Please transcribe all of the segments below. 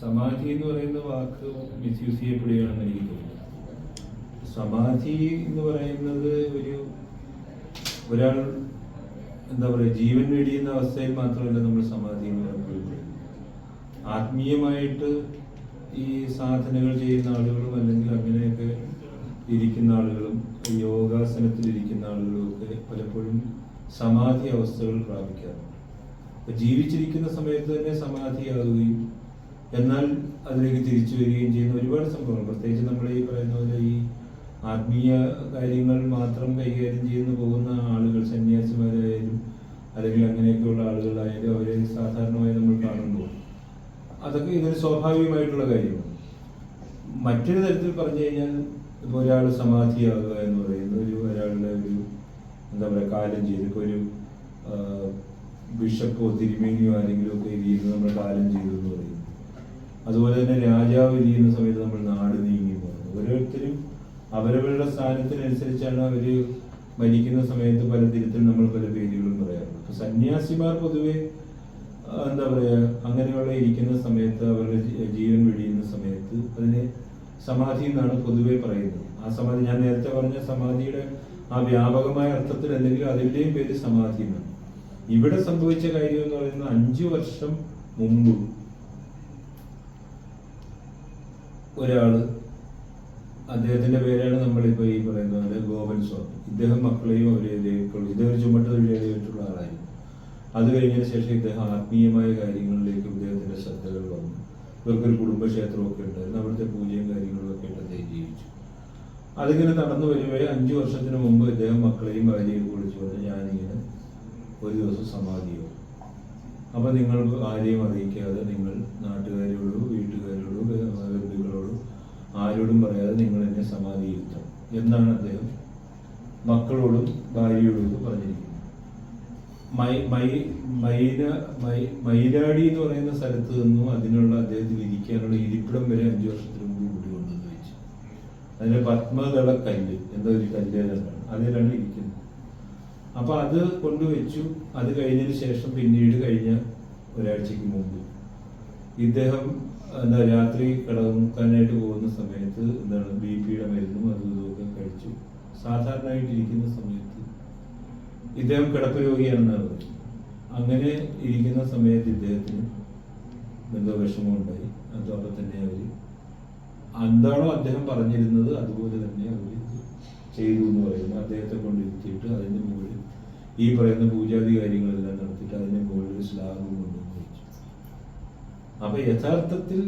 സമാധി എന്ന് പറയുന്ന വാക്ക് മിസ്യൂസ് ചെയ്യപ്പെടുകയാണെന്ന് എനിക്ക് തോന്നുന്നു. സമാധി എന്ന് പറയുന്നത് ഒരു ഒരാൾ എന്താ പറയുക ജീവൻ വെടിയുന്ന അവസ്ഥയിൽ മാത്രമല്ല നമ്മൾ സമാധി എന്ന് പറയുന്നത്. ആത്മീയമായിട്ട് ഈ സാധനകൾ ചെയ്യുന്ന ആളുകളും അല്ലെങ്കിൽ അങ്ങനെയൊക്കെ ഇരിക്കുന്ന ആളുകളും യോഗാസനത്തിൽ ഇരിക്കുന്ന ആളുകളും ഒക്കെ പലപ്പോഴും സമാധി അവസ്ഥകൾ പ്രാപിക്കാറുണ്ട്. ജീവിച്ചിരിക്കുന്ന സമയത്ത് തന്നെ സമാധിയാകുകയും എന്നാൽ അതിലേക്ക് തിരിച്ചു വരികയും ചെയ്യുന്ന ഒരുപാട് സംഭവങ്ങൾ. പ്രത്യേകിച്ച് നമ്മൾ ഈ പറയുന്ന പോലെ ഈ ആത്മീയ കാര്യങ്ങൾ മാത്രം കൈകാര്യം ചെയ്യുന്നു പോകുന്ന ആളുകൾ സന്യാസിമാരായാലും അല്ലെങ്കിൽ അങ്ങനെയൊക്കെയുള്ള ആളുകളായാലും അവരെ സാധാരണമായി നമ്മൾ കാണുമ്പോൾ അതൊക്കെ ഇതൊരു സ്വാഭാവികമായിട്ടുള്ള കാര്യമാണ്. മറ്റൊരു തരത്തിൽ പറഞ്ഞു കഴിഞ്ഞാൽ ഇപ്പോൾ ഒരാൾ സമാധിയാകുക എന്ന് പറയുന്ന ഒരു ഒരാളുടെ ഒരു എന്താ പറയുക കാലം ചെയ്ത് ഇപ്പോൾ ഒരു ബിഷപ്പോ തിരുമേനിയോ ആരെങ്കിലും ഒക്കെ ഇരിക്കുന്നത് നമ്മൾ കാലം ചെയ്തു എന്ന് പറയുന്നു. അതുപോലെ തന്നെ രാജാവ് ഇരിക്കുന്ന സമയത്ത് നമ്മൾ നാട് നീങ്ങി പോകുന്നു. ഓരോരുത്തരും അവരവരുടെ സ്ഥാനത്തിനനുസരിച്ചാണ് അവർ മരിക്കുന്ന സമയത്ത് പല തിരുത്തിൽ നമ്മൾ പല പേരുകളും പറയാറുണ്ട്. അപ്പൊ സന്യാസിമാർ പൊതുവെ എന്താ പറയാ അങ്ങനെയുള്ള ഇരിക്കുന്ന സമയത്ത് അവരുടെ ജീവൻ വെടിയുന്ന സമയത്ത് അതിനെ സമാധി എന്നാണ് പൊതുവെ പറയുന്നത്. ആ സമാധി ഞാൻ നേരത്തെ പറഞ്ഞ സമാധിയുടെ ആ വ്യാപകമായ അർത്ഥത്തിൽ എന്തെങ്കിലും അതിന്റെയും പേര് സമാധി എന്നാണ്. ഇവിടെ സംഭവിച്ച കാര്യം എന്ന് പറയുന്നത് അഞ്ചു വർഷം മുമ്പ് ഒരാൾ അദ്ദേഹത്തിന്റെ പേരാണ് നമ്മളിപ്പോ ഈ പറയുന്നത് പോലെ ഗോപൻ സ്വാമി ഇദ്ദേഹം മക്കളെയും അവരെ ഇദ്ദേഹം ഒരു ചുമട്ട് തൊഴിലാളിയായിട്ടുള്ള ആളായിരുന്നു. അത് കഴിഞ്ഞതിന് ശേഷം ഇദ്ദേഹം ആത്മീയമായ കാര്യങ്ങളിലേക്ക് ഇദ്ദേഹത്തിന്റെ ശ്രദ്ധകൾ വന്നു. ഇവർക്കൊരു കുടുംബക്ഷേത്രമൊക്കെ ഉണ്ടായിരുന്നു. അവിടുത്തെ പൂജയും കാര്യങ്ങളും ഒക്കെ ആയിട്ട് അദ്ദേഹം ജീവിച്ചു. അതിങ്ങനെ നടന്നു വരുമ്പോൾ അഞ്ചു വർഷത്തിന് മുമ്പ് ഇദ്ദേഹം മക്കളെയും ഭാര്യയും വിളിച്ചു പറഞ്ഞു ഞാനിങ്ങനെ ഒരു ദിവസം സമാധിയോ അപ്പൊ നിങ്ങൾ ആരെയും അറിയിക്കാതെ നിങ്ങൾ നാട്ടുകാരോടും വീട്ടുകാരോടും ആരോടും പറയാതെ നിങ്ങൾ എന്നെ സമാധിയിരുത്തും എന്നാണ് അദ്ദേഹം മക്കളോടും ഭാര്യയോടും പറഞ്ഞിരിക്കുന്നത്. മൈ മൈ മൈ എന്ന് പറയുന്ന സ്ഥലത്ത് നിന്നും അതിനുള്ള അദ്ദേഹത്തിന് ഇരിക്കാനുള്ള ഇരിപ്പിടം വരെ അഞ്ചു വർഷത്തിന് മുമ്പ് കൂടി കൊണ്ടുവന്ന് വെച്ചു. അതിന് പത്മതള കല്ല് എന്താ ഒരു കല്ലേതാണ്? അതിലാണ് ഇരിക്കുന്നത്. അപ്പൊ അത് കൊണ്ടുവച്ചു. അത് കഴിഞ്ഞതിന് ശേഷം പിന്നീട് കഴിഞ്ഞ ഒരാഴ്ചക്ക് മുമ്പ് ഇദ്ദേഹം എന്താ രാത്രി കിടക്കാനായിട്ട് പോകുന്ന സമയത്ത് എന്താണ് ബി പിയുടെ മരുന്നും അതും ഇതുമൊക്കെ കഴിച്ചു. സാധാരണയായിട്ട് ഇരിക്കുന്ന സമയത്ത് ഇദ്ദേഹം കിടപ്പ് രോഗിയാണെന്നാണ് പറയുന്നത് അങ്ങനെ ഇരിക്കുന്ന സമയത്ത് ഇദ്ദേഹത്തിന് എന്തോ വിഷമം ഉണ്ടായി അതോടെ തന്നെ അവർ എന്താണോ അദ്ദേഹം പറഞ്ഞിരുന്നത് അതുപോലെ തന്നെ അവർ ചെയ്തു എന്ന് പറയുന്നു. അദ്ദേഹത്തെ കൊണ്ടിരുത്തിയിട്ട് അതിന്റെ മുകളിൽ ഈ പറയുന്ന പൂജാതി കാര്യങ്ങളെല്ലാം നടത്തിയിട്ട് അതിന്റെ മുകളിൽ സ്ലാബ് വെച്ചു അപ്പൊ യഥാർത്ഥത്തിൽ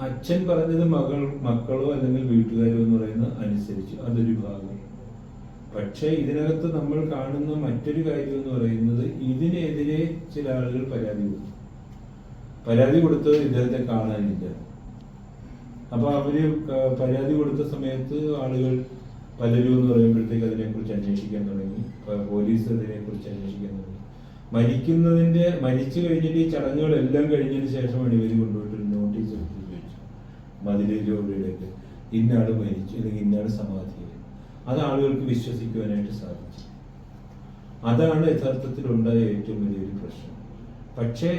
അച്ഛൻ പറഞ്ഞത് മകൾ മക്കളോ അല്ലെങ്കിൽ വീട്ടുകാരോ എന്ന് പറയുന്ന അനുസരിച്ച് അതൊരു ഭാഗം. പക്ഷേ ഇതിനകത്ത് നമ്മൾ കാണുന്ന മറ്റൊരു കാര്യം എന്ന് പറയുന്നത് ഇതിനെതിരെ ചില ആളുകൾ പരാതി കൊടുത്തു. പരാതി കൊടുത്തത് ഇദ്ദേഹത്തെ കാണാനില്ല. അപ്പൊ അവർ പരാതി കൊടുത്ത സമയത്ത് ആളുകൾ പലരും എന്ന് പറയുമ്പോഴത്തേക്ക് അതിനെക്കുറിച്ച് അന്വേഷിക്കാൻ തുടങ്ങി. പോലീസ് അതിനെക്കുറിച്ച് അന്വേഷിക്കാൻ തുടങ്ങി. മരിക്കുന്നതിന്റെ മരിച്ചു കഴിഞ്ഞിട്ട് ഈ ചടങ്ങുകളെല്ലാം കഴിഞ്ഞതിന് ശേഷമാണ് ഇവർ കൊണ്ടുപോയിട്ട് നോട്ടീസ് എടുത്ത് വെച്ചു മതിലൂടെയൊക്കെ ഇന്നാൾ മരിച്ചു അല്ലെങ്കിൽ ഇന്നാൾ സമാധി അത് ആളുകൾക്ക് വിശ്വസിക്കുവാനായിട്ട് സാധിച്ചു. അതാണ് യഥാർത്ഥത്തിൽ ഉണ്ടായ ഏറ്റവും വലിയൊരു പ്രശ്നം. പക്ഷേ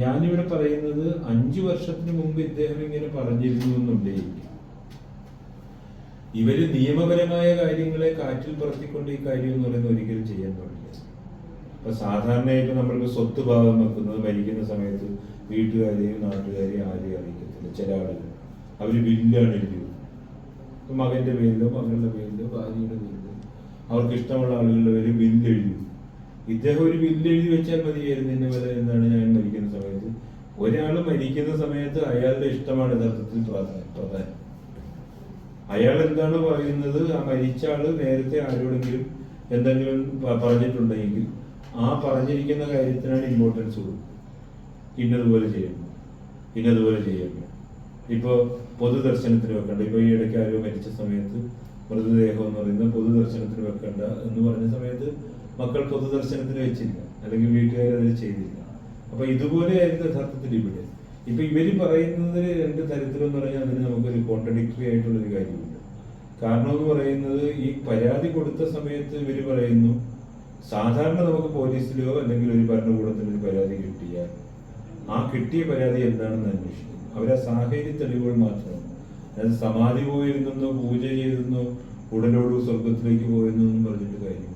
ഞാനിവിടെ പറയുന്നത് അഞ്ചു വർഷത്തിന് മുമ്പ് ഇദ്ദേഹം ഇങ്ങനെ പറഞ്ഞിരുന്നു എന്നുണ്ടെങ്കിൽ ഇവർ നിയമപരമായ കാര്യങ്ങളെ കാറ്റിൽ പറത്തിക്കൊണ്ട് ഈ കാര്യം എന്ന് പറയുന്നത് ഒരിക്കലും ചെയ്യാൻ പാടില്ല. ഇപ്പൊ സാധാരണയായിട്ട് നമ്മൾക്ക് സ്വത്ത് ഭാഗം വെക്കുന്നത് മരിക്കുന്ന സമയത്ത് വീട്ടുകാരെയും നാട്ടുകാരെയും ആരെയും അറിയിക്കത്തില്ല ചില ആളുകൾ. അവർ ബില്ലാണ് എഴുതിയത്. മകന്റെ പേരിലോ മകളുടെ പേരിലോ ഭാര്യയുടെ പേരിലോ അവർക്ക് ഇഷ്ടമുള്ള ആളുകളുടെ പേര് ബില്ല് എഴുതി. ഇദ്ദേഹം ഒരു ബില്ല് എഴുതി വെച്ചാൽ മതിയായിരുന്നു ഇന്ന വില എന്താണ് ഞാൻ മരിക്കുന്ന സമയത്ത്. ഒരാൾ മരിക്കുന്ന സമയത്ത് അയാളുടെ ഇഷ്ടമാണ് യഥാർത്ഥത്തിൽ പ്രധാനം അയാൾ എന്താണ് പറയുന്നത്? ആ മരിച്ച ആൾ നേരത്തെ ആരോടെങ്കിലും എന്തെങ്കിലും പറഞ്ഞിട്ടുണ്ടെങ്കിൽ ആ പറഞ്ഞിരിക്കുന്ന കാര്യത്തിനാണ് ഇമ്പോർട്ടൻസ് കൊടുക്കുക ഇന്നതുപോലെ ചെയ്യണം ഇന്നതുപോലെ ചെയ്യണം ഇപ്പോ പൊതുദർശനത്തിന് വെക്കണ്ട. ഇപ്പൊ ഈ ഇടയ്ക്ക് ആരോ മരിച്ച സമയത്ത് മൃതദേഹം എന്ന് പറയുന്നത് പൊതുദർശനത്തിന് വെക്കണ്ട എന്ന് പറഞ്ഞ സമയത്ത് മക്കൾ പൊതുദർശനത്തിന് വെച്ചില്ല. അല്ലെങ്കിൽ വീട്ടുകാർ അതിൽ ചെയ്തില്ല. അപ്പൊ ഇതുപോലെയായിരുന്നു യഥാർത്ഥത്തിൽ ഇവിടെ. ഇപ്പൊ ഇവർ പറയുന്നത് രണ്ട് തരത്തിലെന്ന് പറഞ്ഞാൽ അതിന് നമുക്കൊരു കോൺട്രഡിക്ടറി ആയിട്ടുള്ള ഒരു കാര്യമുണ്ട്. കാരണം എന്ന് പറയുന്നത് ഈ പരാതി കൊടുത്ത സമയത്ത് ഇവർ പറയുന്നു സാധാരണ നമുക്ക് പോലീസിലോ അല്ലെങ്കിൽ ഒരു ഭരണകൂടത്തിലോ ഒരു പരാതി കിട്ടിയാൽ ആ കിട്ടിയ പരാതി എന്താണെന്ന് അന്വേഷിക്കും. അവരെ സാഹചര്യ തെളിവുകൾ മാത്രമാണ് അതായത് സമാധി പോയിരുന്നെന്നോ പൂജ ചെയ്തെന്നോ ഉടലോട് സ്വർഗത്തിലേക്ക് പോയെന്നൊന്നും പറഞ്ഞിട്ട് കാര്യം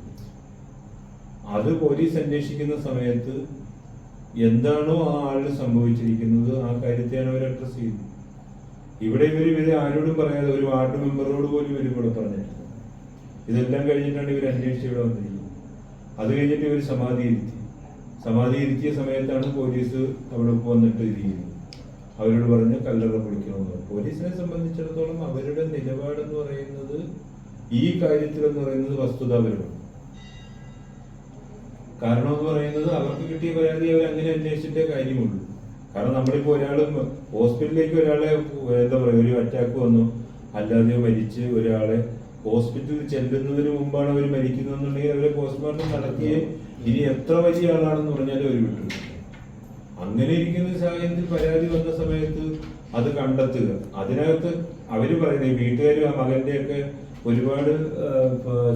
അത് പോലീസ് അന്വേഷിക്കുന്ന സമയത്ത് എന്താണോ ആ ആളിന് സംഭവിച്ചിരിക്കുന്നത് ആ കാര്യത്തെയാണ് അവർ അഡ്രസ് ചെയ്യുന്നത്. ഇവിടെ ഇവർ ഇവരെ ആരോടും പറയാതെ ഒരു വാർഡ് മെമ്പറോട് പോലും ഇവർ ഇവിടെ ഇതെല്ലാം കഴിഞ്ഞിട്ടാണ് ഇവർ അന്വേഷിച്ച് ഇവിടെ വന്നിരിക്കുന്നത്. അത് കഴിഞ്ഞിട്ട് ഇവർ സമാധി ഇരുത്തി സമാധി ഇരുത്തിയ സമയത്താണ് പോലീസ് അവിടെ വന്നിട്ട് ഇരിക്കുന്നത് അവരോട് പറഞ്ഞ് കല്ലറ പൊളിക്കണമെന്ന് പോലീസിനെ സംബന്ധിച്ചിടത്തോളം അവരുടെ നിലപാടെന്ന് പറയുന്നത് ഈ കാര്യത്തിൽ എന്ന് പറയുന്നത് വസ്തുതാപരമാണ് കാരണം എന്ന് പറയുന്നത് അവർക്ക് കിട്ടിയ പരാതി അവർ അങ്ങനെ അന്വേഷിച്ചിട്ടേ കാര്യമുള്ളൂ. കാരണം നമ്മളിപ്പോ ഒരാൾ ഹോസ്പിറ്റലിലേക്ക് ഒരാളെ എന്താ പറയുക ഒരു അറ്റാക്ക് വന്നു. അല്ലാതെ മരിച്ച് ഒരാളെ ഹോസ്പിറ്റലിൽ ചെല്ലുന്നതിന് മുമ്പാണ് അവർ മരിക്കുന്നതെന്നുണ്ടെങ്കിൽ അവരെ പോസ്റ്റ്മോർട്ടം നടത്തിയേ ഇനി എത്ര വലിയ ആളാണെന്ന് പറഞ്ഞാലും അവർ വിട്ടു അങ്ങനെ ഇരിക്കുന്ന സാഹചര്യത്തിൽ പരാതി വന്ന സമയത്ത് അത് കണ്ടെത്തുക. അതിനകത്ത് അവർ പറയുന്നത് വീട്ടുകാരും ആ മകന്റെയൊക്കെ ഒരുപാട്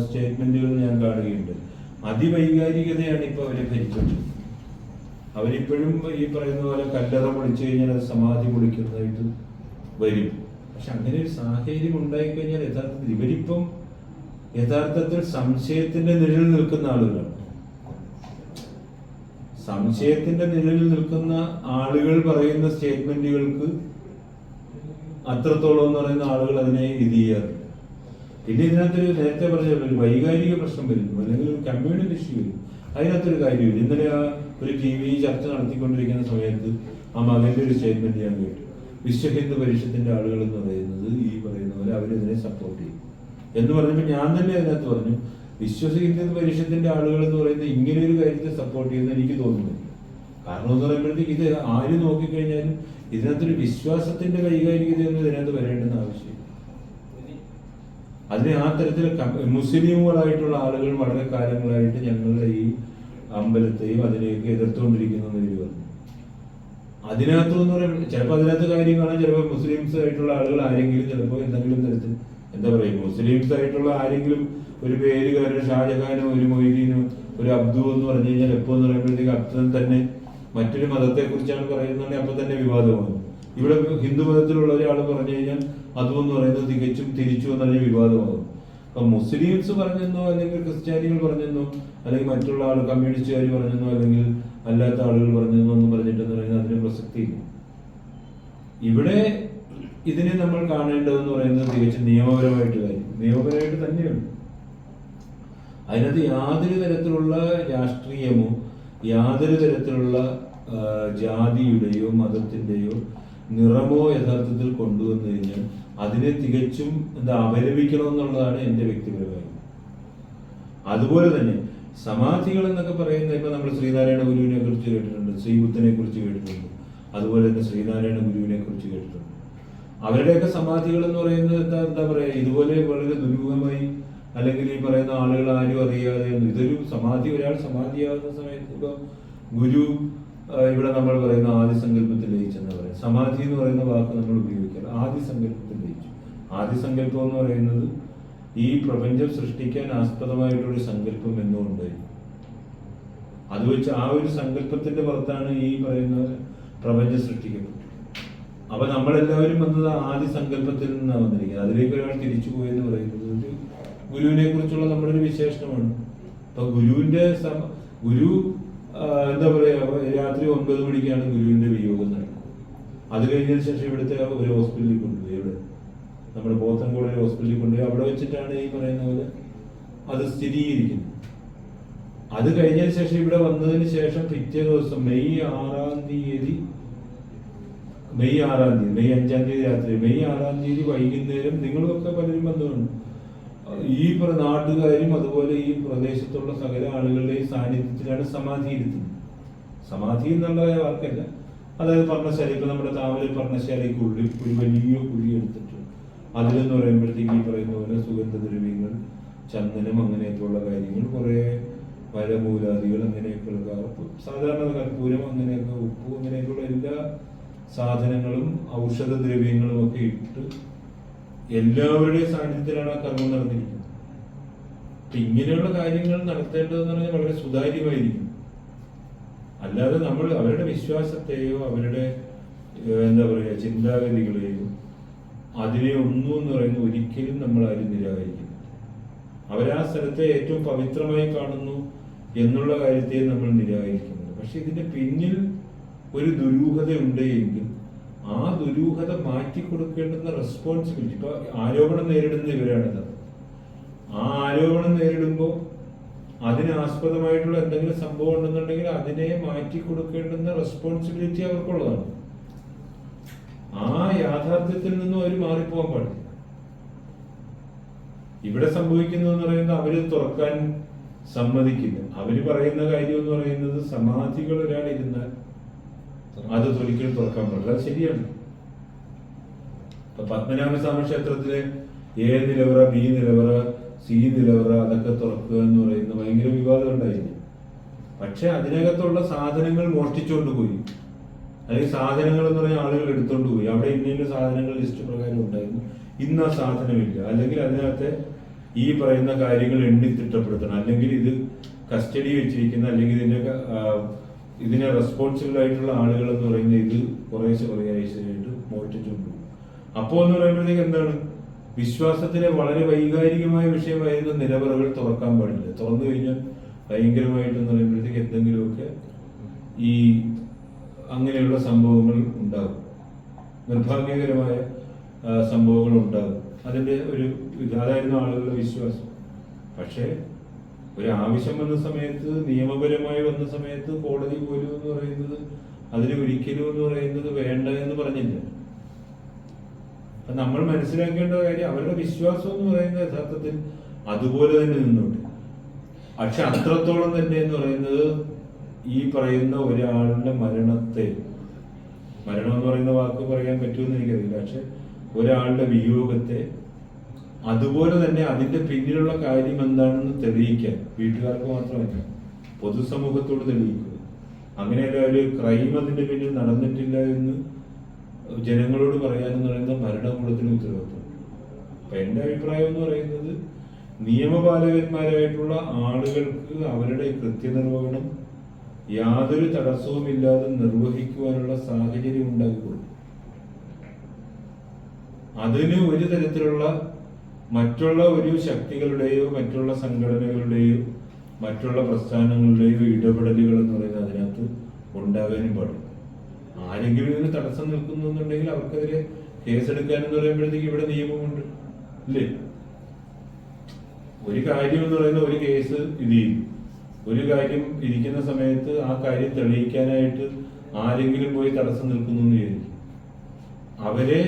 സ്റ്റേറ്റ്മെന്റുകൾ ഞാൻ കാണുകയുണ്ട്. അതിവൈകാരികതയാണ് ഇപ്പൊ അവരെ ഭരിച്ചോണ്ടിരിക്കുന്നത്. അവരിപ്പോഴും ഈ പറയുന്ന പോലെ കല്ലറ പൊളിച്ചു കഴിഞ്ഞാൽ സമാധി പൊളിക്കുന്നതായിട്ട് വരും. പക്ഷെ അങ്ങനെ ഒരു സാഹചര്യം ഉണ്ടായിക്കഴിഞ്ഞാൽ യഥാർത്ഥത്തിൽ ഇവരിപ്പം യഥാർത്ഥത്തിൽ സംശയത്തിന്റെ നിഴലിൽ നിൽക്കുന്ന ആളുകളാണ് സംശയത്തിന്റെ നിഴലിൽ നിൽക്കുന്ന ആളുകൾ പറയുന്ന സ്റ്റേറ്റ്മെന്റുകൾക്ക് അത്രത്തോളം എന്ന് പറയുന്ന ആളുകൾ അതിനെ ഇത് ചെയ്യാറുണ്ട്. പിന്നെ ഇതിനകത്തൊരു നേരത്തെ പറഞ്ഞ ഒരു വൈകാരിക പ്രശ്നം വരുന്നു അല്ലെങ്കിൽ ഒരു കമ്മ്യൂണിറ്റി ഇഷ്യൂ വരും അതിനകത്തൊരു കാര്യമില്ല. ഇന്നലെ ആ ഒരു ടി വി ചർച്ച നടത്തിക്കൊണ്ടിരിക്കുന്ന സമയത്ത് ആ മകന്റെ ഒരു സ്റ്റേറ്റ്മെന്റ് ഞാൻ കേട്ടു. വിശ്വ ഹിന്ദു പരിഷത്തിന്റെ ആളുകൾ എന്ന് പറയുന്നത് ഈ പറയുന്ന പോലെ അവരിതിനെ സപ്പോർട്ട് ചെയ്യും. എന്ന് പറഞ്ഞപ്പോൾ ഞാൻ തന്നെ അതിനകത്ത് പറഞ്ഞു വിശ്വസ ഹിന്ദു പരിഷത്തിന്റെ ആളുകൾ എന്ന് പറയുന്നത് ഇങ്ങനെ ഒരു കാര്യത്തെ സപ്പോർട്ട് ചെയ്യുന്ന എനിക്ക് തോന്നുന്നില്ല. കാരണം എന്ന് പറയുമ്പോഴത്തേക്ക് ഇത് ആര് നോക്കിക്കഴിഞ്ഞാലും ഇതിനകത്തൊരു വിശ്വാസത്തിന്റെ വൈകാരികതയൊന്നും ഇതിനകത്ത് വരേണ്ടെന്ന് ആവശ്യം അതിനെ ആ തരത്തിൽ മുസ്ലിമുകളായിട്ടുള്ള ആളുകൾ വളരെ കാലങ്ങളായിട്ട് ഞങ്ങളുടെ ഈ അമ്പലത്തെയും അതിനെയൊക്കെ എതിർത്തുകൊണ്ടിരിക്കുന്നു എന്ന് പറഞ്ഞു. അതിനകത്ത് എന്ന് പറയുമ്പോൾ ചിലപ്പോൾ അതിനകത്ത് കാര്യം കാണാൻ ചിലപ്പോൾ മുസ്ലിംസ് ആയിട്ടുള്ള ആളുകൾ ആരെങ്കിലും ചിലപ്പോൾ എന്തെങ്കിലും തരത്തിൽ എന്താ പറയുക മുസ്ലിംസ് ആയിട്ടുള്ള ആരെങ്കിലും ഒരു പേര് പേരുകാരൻ ഷാജഹാനോ ഒരു മൊയ്തീനോ ഒരു അബ്ദു എന്ന് പറഞ്ഞു കഴിഞ്ഞാൽ എപ്പോ എന്ന് പറയുമ്പോഴത്തേക്ക് അബ്ദുൽ തന്നെ മറ്റൊരു മതത്തെ കുറിച്ചാണ് പറയുന്നത് അപ്പൊ തന്നെ വിവാദമാണ്. ഇവിടെ ഹിന്ദു മതത്തിലുള്ള ഒരാൾ പറഞ്ഞു കഴിഞ്ഞാൽ അതും എന്ന് പറയുന്നത് തികച്ചും തിരിച്ചു എന്ന് പറഞ്ഞ വിവാദമാകും അപ്പൊ മുസ്ലിംസ് പറഞ്ഞെന്നോ അല്ലെങ്കിൽ ക്രിസ്ത്യാനികൾ പറഞ്ഞെന്നോ അല്ലെങ്കിൽ മറ്റുള്ള ആൾ കമ്മ്യൂണിസ്റ്റുകാർ പറഞ്ഞെന്നോ അല്ലെങ്കിൽ അല്ലാത്ത ആളുകൾ പറഞ്ഞെന്നോ എന്ന് പറഞ്ഞിട്ടെന്ന് പറയുന്നത് അതിന് പ്രസക്തിയില്ല. ഇവിടെ ഇതിനെ നമ്മൾ കാണേണ്ടതെന്ന് പറയുന്നത് തികച്ചും നിയമപരമായിട്ട് കാര്യം. നിയമപരമായിട്ട് തന്നെയുണ്ട് അതിനകത്ത് യാതൊരു തരത്തിലുള്ള രാഷ്ട്രീയമോ യാതൊരു തരത്തിലുള്ള ജാതിയുടെയോ മതത്തിന്റെയോ നിറമോ യഥാർത്ഥത്തിൽ കൊണ്ടുവന്നു കഴിഞ്ഞാൽ അതിനെ തികച്ചും എന്താ അപലപിക്കണം എന്നുള്ളതാണ് എന്റെ വ്യക്തിപരമായ അതുപോലെ തന്നെ സമാധികൾ എന്നൊക്കെ പറയുന്നത് ഇപ്പൊ നമ്മൾ ശ്രീനാരായണ ഗുരുവിനെ കുറിച്ച് കേട്ടിട്ടുണ്ട് ശ്രീബുദ്ധനെ കുറിച്ച് കേട്ടിട്ടുണ്ട് അതുപോലെ തന്നെ ശ്രീനാരായണ ഗുരുവിനെ കുറിച്ച് കേട്ടിട്ടുണ്ട്. അവരുടെയൊക്കെ സമാധികൾ എന്ന് പറയുന്നത് എന്താ എന്താ പറയാ ഇതുപോലെ വളരെ ദുരൂഹമായി അല്ലെങ്കിൽ ഈ പറയുന്ന ആളുകൾ ആരും അറിയാതെ ഇതൊരു സമാധി ഒരാൾ സമാധിയാകുന്ന സമയത്ത് ഇപ്പൊ ഗുരു ഇവിടെ നമ്മൾ പറയുന്ന ആദ്യ സങ്കല്പത്തിൽ ലയിച്ചെന്ന് പറയും. സമാധി എന്ന് പറയുന്ന വാക്ക് നമ്മൾ ഉപയോഗിക്കാറ്. ആദിസങ്കല്പത്തിൽ ലയിച്ചു ആദിസങ്കല്പം എന്ന് പറയുന്നത് ഈ പ്രപഞ്ചം സൃഷ്ടിക്കാൻ ആസ്പദമായിട്ടൊരു സങ്കല്പം എന്നുകൊണ്ട്. അത് വെച്ച് ആ ഒരു സങ്കല്പത്തിന്റെ പുറത്താണ് ഈ പറയുന്ന പ്രപഞ്ചം സൃഷ്ടിക്കപ്പെട്ടത് അപ്പൊ നമ്മളെല്ലാവരും വന്നത് ആദ്യ സങ്കല്പത്തിൽ നിന്നാണ് വന്നിരിക്കുന്നത്. അതിലേക്ക് ഒരാൾ തിരിച്ചു പോയെന്ന് പറയുന്നത് ഒരു ഗുരുവിനെ കുറിച്ചുള്ള നമ്മുടെ ഒരു വിശേഷണമാണ്. അപ്പൊ ഗുരുവിന്റെ ഗുരു എന്താ പറയാ രാത്രി ഒൻപത് മണിക്കാണ് ഗുരുവിന്റെ വിയോഗം നടക്കുന്നത്. അത് കഴിഞ്ഞതിന് ശേഷം ഇവിടുത്തെ ഒരു ഹോസ്പിറ്റലിൽ കൊണ്ടുപോയി. ഇവിടെ നമ്മുടെ ഹോസ്പിറ്റലിൽ കൊണ്ടുപോയി അവിടെ വെച്ചിട്ടാണ് ഈ പറയുന്ന പോലെ അത് സ്ഥിരീകരിക്കുന്നത്. അത് കഴിഞ്ഞതിന് ശേഷം ഇവിടെ വന്നതിന് ശേഷം പിറ്റേ ദിവസം മെയ് ആറാം തീയതി മെയ് ആറാം തീയതി മെയ് അഞ്ചാം തീയതി രാത്രി മെയ് ആറാം തീയതി വൈകുന്നേരം നിങ്ങളൊക്കെ പലരും വന്നതാണ് ഈ നാട്ടുകാരും അതുപോലെ ഈ പ്രദേശത്തുള്ള സകല ആളുകളുടെയും സാന്നിധ്യത്തിലാണ് സമാധി ഇരുത്തുന്നത്. സമാധി എന്നുള്ള വാർക്കല്ല അതായത് പർണശാല ഇപ്പൊ നമ്മുടെ താമര പർണശാലയ്ക്കുള്ളിൽ ഒരു വലിയ കുഴി എടുത്തിട്ട് അതിലെന്ന് പറയുമ്പോഴത്തേക്ക് ഈ പറയുന്ന പോലെ സുഗന്ധദ്രവ്യങ്ങൾ ചന്ദനം അങ്ങനെയൊക്കെയുള്ള കാര്യങ്ങൾ കുറെ പഴമൂലാദികൾ അങ്ങനെയൊക്കെയുള്ള സാധാരണ കർപ്പൂരം അങ്ങനെയൊക്കെ ഉപ്പ് അങ്ങനെയൊക്കെയുള്ള എല്ലാ സാധനങ്ങളും ഔഷധ ദ്രവ്യങ്ങളും ഒക്കെ ഇട്ട് എല്ലാവരുടെയും സാന്നിധ്യത്തിലാണ് ആ കർമ്മം നടന്നിരിക്കുന്നത്. അപ്പം ഇങ്ങനെയുള്ള കാര്യങ്ങൾ നടത്തേണ്ടതെന്ന് പറഞ്ഞാൽ വളരെ സുതാര്യമായിരിക്കും. അല്ലാതെ നമ്മൾ അവരുടെ വിശ്വാസത്തെയോ അവരുടെ എന്താ പറയുക ചിന്താഗതികളെയോ അതിനെ ഒന്നു എന്ന് പറയുന്ന ഒരിക്കലും നമ്മൾ ആരും നിരാകരിക്കുന്നു അവരാ സ്ഥലത്തെ ഏറ്റവും പവിത്രമായി കാണുന്നു എന്നുള്ള കാര്യത്തെ നമ്മൾ നിരാകരിക്കുന്നുണ്ട് പക്ഷെ ഇതിന്റെ പിന്നിൽ ഒരു ദുരൂഹത ഉണ്ട് എങ്കിൽ ആ ദുരൂഹത മാറ്റി കൊടുക്കേണ്ടുന്ന റെസ്പോൺസിബിലിറ്റി ഇപ്പൊ ആരോപണം നേരിടുന്ന ഇവരാണിത് ആ ആരോപണം നേരിടുമ്പോൾ അതിനാസ്പദമായിട്ടുള്ള എന്തെങ്കിലും സംഭവം ഉണ്ടെന്നുണ്ടെങ്കിൽ അതിനെ മാറ്റി കൊടുക്കേണ്ടുന്ന റെസ്പോൺസിബിലിറ്റി അവർക്കുള്ളതാണ്. ആ യാഥാർത്ഥ്യത്തിൽ നിന്നും അവർ മാറിപ്പോകാൻ പാടില്ല. ഇവിടെ സംഭവിക്കുന്നതെന്ന് പറയുന്നത് അവർ തുറക്കാൻ സമ്മതിക്കില്ല. അവർ പറയുന്ന കാര്യം എന്ന് പറയുന്നത് സമാധികൾ ഒരാളിരുന്നാൽ അത് ഒരിക്കലും തുറക്കാൻ പാടില്ല. അത് ശരിയാണ്. ഇപ്പൊ പത്മനാഭസ്വാമി ക്ഷേത്രത്തിലെ എ നിലവറ ബി നിലവറ സി നിലവറ അതൊക്കെ തുറക്കുക എന്ന് പറയുന്ന ഭയങ്കര വിവാദം ഉണ്ടായിരുന്നു. പക്ഷെ അതിനകത്തുള്ള സാധനങ്ങൾ മോഷ്ടിച്ചുകൊണ്ട് പോയി. അല്ലെങ്കിൽ സാധനങ്ങൾ എന്ന് പറഞ്ഞ ആളുകൾ എടുത്തോണ്ട് പോയി. അവിടെ ഇന്ന ഇന്ന സാധനങ്ങൾ ലിസ്റ്റ് പ്രകാരം ഉണ്ടായിരുന്നു. ഇന്ന് ആ സാധനമില്ല. അല്ലെങ്കിൽ അതിനകത്ത് ഈ പറയുന്ന കാര്യങ്ങൾ എണ്ണി തിട്ടപ്പെടുത്തണം. അല്ലെങ്കിൽ ഇത് കസ്റ്റഡി വെച്ചിരിക്കുന്ന അല്ലെങ്കിൽ ഇതിന്റെ ഇതിനെ റെസ്പോൺസിബിൾ ആയിട്ടുള്ള ആളുകൾ എന്ന് പറയുന്നത് ഇത് കുറേശ്ശെ കുറേശ്ശെയായിട്ട് മോഷ്ടിച്ചുകൊണ്ട് പോകും. അപ്പോ എന്ന് പറയുമ്പോഴത്തേക്ക് എന്താണ്? വിശ്വാസത്തിലെ വളരെ വൈകാരികമായ വിഷയമായിരുന്ന നിലവറകൾ തുറക്കാൻ പാടില്ല. തുറന്നു കഴിഞ്ഞാൽ ഭയങ്കരമായിട്ടെന്ന് പറയുമ്പോഴത്തേക്ക് എന്തെങ്കിലുമൊക്കെ ഈ അങ്ങനെയുള്ള സംഭവങ്ങൾ ഉണ്ടാകും നിർഭാഗ്യകരമായ സംഭവങ്ങൾ ഉണ്ടാകും അതിന്റെ ഒരു അതായിരുന്നു ആളുകളുടെ വിശ്വാസം. പക്ഷേ ഒരു ആവശ്യം വന്ന സമയത്ത് നിയമപരമായി വന്ന സമയത്ത് കോടതി പോലും എന്ന് പറയുന്നത് അതിന് ഒരിക്കലും എന്ന് പറയുന്നത് വേണ്ട എന്ന് പറഞ്ഞില്ല. നമ്മൾ മനസ്സിലാക്കേണ്ട കാര്യം അവരുടെ വിശ്വാസം എന്ന് പറയുന്ന യഥാർത്ഥത്തിൽ അതുപോലെ തന്നെ നിന്നുണ്ട് പക്ഷെ അത്രത്തോളം തന്നെ എന്ന് പറയുന്നത് ഈ പറയുന്ന ഒരാളുടെ മരണത്തെ മരണം എന്ന് പറയുന്ന വാക്ക് പറയാൻ പറ്റുമെന്ന് എനിക്കറിയില്ല. പക്ഷെ ഒരാളുടെ വിയോഗത്തെ അതുപോലെ തന്നെ അതിന്റെ പിന്നിലുള്ള കാര്യം എന്താണെന്ന് തെളിയിക്കാൻ വീട്ടുകാർക്ക് മാത്രമല്ല പൊതുസമൂഹത്തോട് തെളിയിക്കുക. അങ്ങനെയല്ല ഒരു ക്രൈം അതിന്റെ പിന്നിൽ നടന്നിട്ടില്ല എന്ന് ജനങ്ങളോട് പറയാനെന്ന് പറയുന്ന ഭരണകൂടത്തിന് ഉത്തരവാദിത്വം. അപ്പൊ എന്റെ അഭിപ്രായം എന്ന് പറയുന്നത് നിയമപാലകന്മാരായിട്ടുള്ള ആളുകൾക്ക് അവരുടെ കൃത്യനിർവഹണം യാതൊരു തടസ്സവുമില്ലാതെ നിർവഹിക്കുവാനുള്ള സാഹചര്യം ഉണ്ടാക്കി കൊടുക്കും അതിന് ഒരു തരത്തിലുള്ള മറ്റുള്ള ഒരു ശക്തികളുടെയോ മറ്റുള്ള സംഘടനകളുടെയോ മറ്റുള്ള പ്രസ്ഥാനങ്ങളുടെയോ ഇടപെടലുകൾ എന്ന് പറയുന്നത് അതിനകത്ത് ഉണ്ടാകാനും പാടില്ല. ആരെങ്കിലും ഇതിന് തടസ്സം നിൽക്കുന്നുണ്ടെങ്കിൽ അവർക്കെതിരെ കേസെടുക്കാനെന്ന് പറയുമ്പോഴത്തേക്ക് ഇവിടെ നിയമമുണ്ട്. ഇല്ലേ? ഒരു കാര്യം എന്ന് പറയുന്ന ഒരു കേസ് ഇത് ചെയ്യും. ഒരു കാര്യം ഇരിക്കുന്ന സമയത്ത് ആ കാര്യം തെളിയിക്കാനായിട്ട് ആരെങ്കിലും പോയി തടസ്സം നിൽക്കുന്നു എന്ന് ചോദിക്കും. അവരെ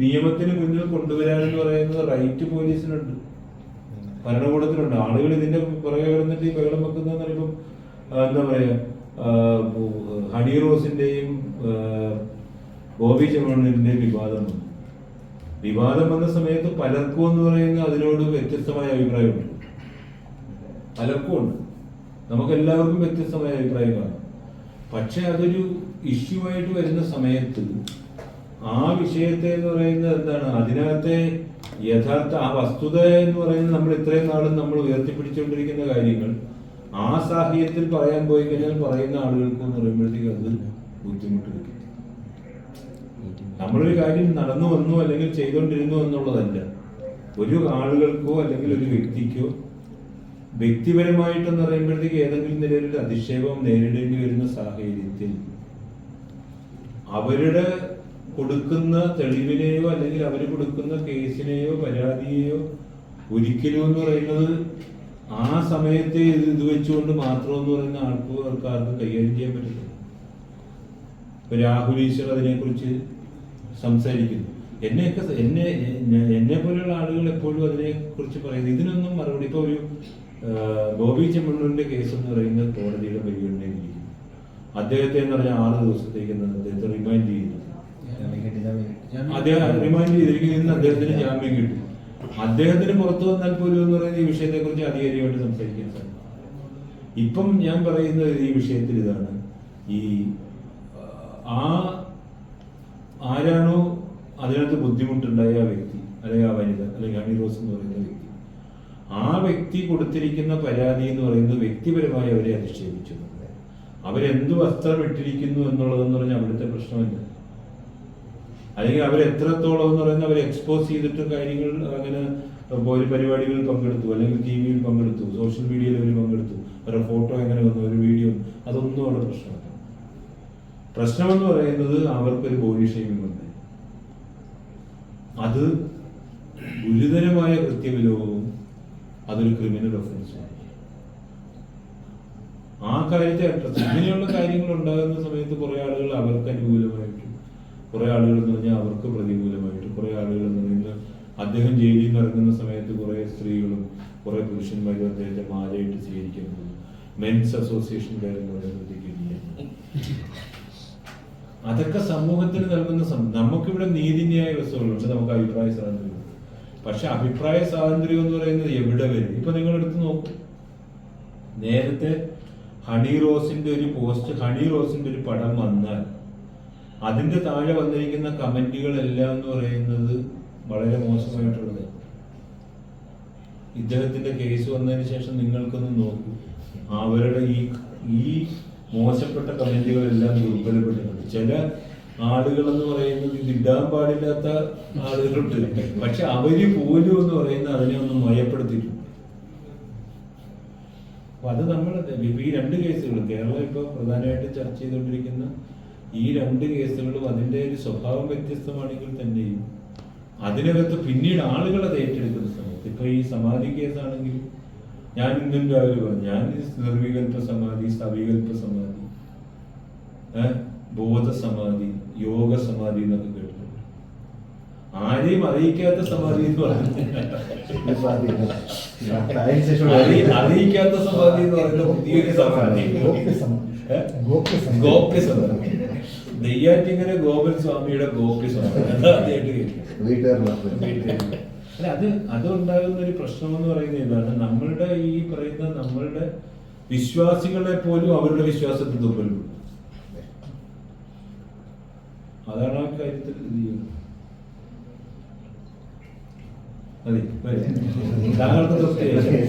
നിയമത്തിന് മുന്നിൽ കൊണ്ടുവരാനെന്ന് പറയുന്നത് റൈറ്റ് പോലീസിനുണ്ട്. ഭരണകൂടത്തിലുണ്ട് ആളുകൾ ഇതിന്റെ പുറകെ വരുന്നിട്ട് ഈ ബഹളം വെക്കുന്നതെന്ന് പറയുമ്പോൾ എന്താ പറയാ ഹണി റോസിന്റെയും ബോബി ചെമ്മണ്ണിന്റെയും വിവാദം വന്നു. വിവാദം വന്ന സമയത്ത് പലർക്കും എന്ന് പറയുന്നത് അതിനോട് വ്യത്യസ്തമായ അഭിപ്രായമുണ്ട്. പലർക്കും ഉണ്ട് നമുക്ക് എല്ലാവർക്കും വ്യത്യസ്തമായ അഭിപ്രായങ്ങളാണ് പക്ഷെ അതൊരു ഇഷ്യൂ ആയിട്ട് വരുന്ന സമയത്ത് ആ വിഷയത്തെ എന്ന് പറയുന്നത് എന്താണ്? അതിനകത്തെ യഥാർത്ഥ ആ വസ്തുത എന്ന് പറയുന്നത് നമ്മൾ ഇത്രയും നാളും നമ്മൾ ഉയർത്തിപ്പിടിച്ചുകൊണ്ടിരിക്കുന്ന കാര്യങ്ങൾ ആ സാഹചര്യത്തിൽ പറയാൻ പോയി കഴിഞ്ഞാൽ പറയുന്ന ആളുകൾക്ക് എന്ന് പറയുമ്പോഴത്തേക്ക് അത് ബുദ്ധിമുട്ട് കിട്ടും നമ്മളൊരു കാര്യം നടന്നു വന്നു അല്ലെങ്കിൽ ചെയ്തുകൊണ്ടിരുന്നു എന്നുള്ളതല്ല. ഒരു ആളുകൾക്കോ അല്ലെങ്കിൽ ഒരു വ്യക്തിക്കോ വ്യക്തിപരമായിട്ടെന്ന് പറയുമ്പോഴത്തേക്ക് ഏതെങ്കിലും നിലയിൽ അധിക്ഷേപം നേരിടേണ്ടി വരുന്ന സാഹചര്യത്തിൽ അവരുടെ കൊടുക്കുന്ന തെളിവിനെയോ അല്ലെങ്കിൽ അവർ കൊടുക്കുന്ന കേസിനെയോ പരാതിയെയോ ഒരിക്കലും എന്ന് പറയുന്നത് ആ സമയത്തെ ഇത് ഇത് വെച്ചുകൊണ്ട് മാത്രം എന്ന് പറയുന്ന ആൾക്കാർക്ക് ആർക്കും കൈകാര്യം ചെയ്യാൻ പറ്റില്ല. ഇപ്പൊ രാഹുൽ ഈശ്വർ അതിനെക്കുറിച്ച് സംസാരിക്കുന്നു. എന്നെയൊക്കെ എന്നെ എന്നെ പോലെയുള്ള ആളുകൾ എപ്പോഴും അതിനെക്കുറിച്ച് പറയുന്നത് ഇതിനൊന്നും മറുപടി ഇപ്പൊ ഒരു ബോബി ചെമ്മണ്ണൂരിന്റെ കേസ് എന്ന് പറയുന്നത് കോടതിയുടെ പരിഗണനയിലിരിക്കും അദ്ദേഹത്തെ എന്ന് പറഞ്ഞാൽ ആറ് ദിവസത്തേക്ക് അദ്ദേഹത്തെ റിമൈൻഡ് ചെയ്യുന്നു. അദ്ദേഹം റിമൈൻഡ് ചെയ്തിരിക്കുന്ന ഇന്ന് അദ്ദേഹത്തിന് ജാമ്യം കിട്ടി. അദ്ദേഹത്തിന് പുറത്തു വന്നാൽ പോലും എന്ന് പറയുന്ന ഈ വിഷയത്തെ കുറിച്ച് അധികാരിയായിട്ട് സംസാരിക്കാൻ സാധിക്കും. ഇപ്പം ഞാൻ പറയുന്നത് ഈ വിഷയത്തിൽ ഇതാണ്. ഈ ആ ആരാണോ അതിനകത്ത് ബുദ്ധിമുട്ടുണ്ടായ ആ വ്യക്തി അല്ലെങ്കിൽ ആ വനിത അല്ലെങ്കിൽ ഹണി റോസ് എന്ന് പറയുന്ന വ്യക്തി ആ വ്യക്തി കൊടുത്തിരിക്കുന്ന പരാതി എന്ന് പറയുന്നത് വ്യക്തിപരമായി അവരെ അധിക്ഷേപിച്ചു അവരെന്ത് വസ്ത്രം ഇട്ടിരിക്കുന്നു എന്നുള്ളതെന്ന് പറഞ്ഞാൽ അവിടുത്തെ പ്രശ്നമല്ല. അല്ലെങ്കിൽ അവരെത്രത്തോളം എന്ന് പറയുന്നത് അവർ എക്സ്പോസ് ചെയ്തിട്ട് കാര്യങ്ങൾ അങ്ങനെ ഒരു പരിപാടികളിൽ പങ്കെടുത്തു അല്ലെങ്കിൽ ടി വിയിൽ പങ്കെടുത്തു സോഷ്യൽ മീഡിയയിൽ അവർ പങ്കെടുത്തു അവരുടെ ഫോട്ടോ എങ്ങനെ വന്നു ഒരു വീഡിയോ അതൊന്നും അവിടെ പ്രശ്നമല്ല. പ്രശ്നമെന്ന് പറയുന്നത് അവർക്കൊരു ബോഡി ഷെയ്മിംഗ് ഉണ്ട്. അത് ഗുരുതരമായ കൃത്യവിലോപവും അതൊരു ക്രിമിനൽ ഒഫൻസ് ആ കാര്യത്തെ ഇങ്ങനെയുള്ള കാര്യങ്ങൾ ഉണ്ടാകുന്ന സമയത്ത് കുറെ ആളുകൾ അവർക്ക് അനുകൂലമായിട്ടും കുറെ ആളുകൾ എന്ന് പറഞ്ഞാൽ അവർക്ക് പ്രതികൂലമായിട്ടും കുറെ ആളുകൾ എന്ന് പറയുന്നത് അദ്ദേഹം ജയിലിൽ ഇറങ്ങുന്ന സമയത്ത് കുറെ സ്ത്രീകളും കുറെ പുരുഷന്മാരും അദ്ദേഹത്തെ മാലയിട്ട് സ്വീകരിക്കുന്നു. Men's association. അതൊക്കെ സമൂഹത്തിന് നൽകുന്ന നമുക്കിവിടെ നീതിന്യായ വ്യവസ്ഥകളുണ്ട് നമുക്ക് അഭിപ്രായ സ്വാതന്ത്ര്യം പക്ഷെ അഭിപ്രായ സ്വാതന്ത്ര്യം എന്ന് പറയുന്നത് എവിടെ വരും? ഇപ്പൊ നിങ്ങൾ എടുത്ത് നോക്കൂ. നേരത്തെ ഹണി റോസിന്റെ ഒരു പോസ്റ്റ് ഹണി റോസിന്റെ ഒരു പടം വന്നാൽ അതിന്റെ താഴെ വന്നിരിക്കുന്ന കമന്റുകളെല്ലാം എന്ന് പറയുന്നത് വളരെ മോശമായിട്ടുള്ളത്. ഇദ്ദേഹത്തിന്റെ കേസ് വന്നതിന് ശേഷം നിങ്ങൾക്കൊന്ന് നോക്കൂ. അവരുടെ ഈ ഈ മോശപ്പെട്ട കമന്റുകളെല്ലാം ദുർബലപ്പെട്ടിട്ടുണ്ട് ചില ആളുകൾ എന്ന് പറയുന്നത് ഇതിടാൻ പാടില്ലാത്ത ആളുകളുണ്ട് പക്ഷെ അവർ പോലും എന്ന് പറയുന്ന അതിനെ ഒന്ന് മയപ്പെടുത്തിയിട്ടുണ്ട്. അപ്പൊ അത് നമ്മൾ ഈ രണ്ട് കേസുകളും കേരളം ഇപ്പൊ പ്രധാനമായിട്ട് ചർച്ച ചെയ്തുകൊണ്ടിരിക്കുന്ന ഈ രണ്ട് കേസുകളും അതിന്റെ ഒരു സ്വഭാവം വ്യത്യസ്തമാണെങ്കിൽ തന്നെയും അതിനകത്ത് പിന്നീട് ആളുകൾ അത് ഏറ്റെടുക്കുന്ന സമയത്ത് ഇപ്പൊ ഈ സമാധി കേസാണെങ്കിൽ ഞാൻ ഇന്നും രാവിലെ പറഞ്ഞു ഞാൻ ഈ നിർവികൽപ്പ സമാധി സവികൽപ്പ സമാധി ബോധ സമാധി യോഗ സമാധി എന്നൊക്കെ കേട്ടിട്ടുണ്ട്. ആരെയും അറിയിക്കാത്ത സമാധി എന്ന് പറയുന്നത് അറി- അറിയിക്കാത്ത സമാധി എന്ന് പറയുന്ന പുതിയൊരു സമാധി. നെയ്യാറ്റിങ്ങനെ ഗോപ്യ സമാധി. നെയ്യാറ്റിങ്കര ഗോപൻ സ്വാമിയുടെ ഗോപ്യ സമാധി അത് ആദ്യമായിട്ട് കേൾക്കും അല്ല അത് അതുണ്ടാകുന്ന ഒരു പ്രശ്നം എന്ന് പറയുന്നത് ഇതാണ് നമ്മളുടെ ഈ പറയുന്ന നമ്മളുടെ വിശ്വാസികളെ പോലും അവരുടെ വിശ്വാസത്തിൽ ദുർബലപ്പെടും അതാണ് ആ കാര്യത്തിൽ ഇത് ചെയ്യുന്നത് മതി മതി. താങ്കൾക്ക് തൃപ്തിയായി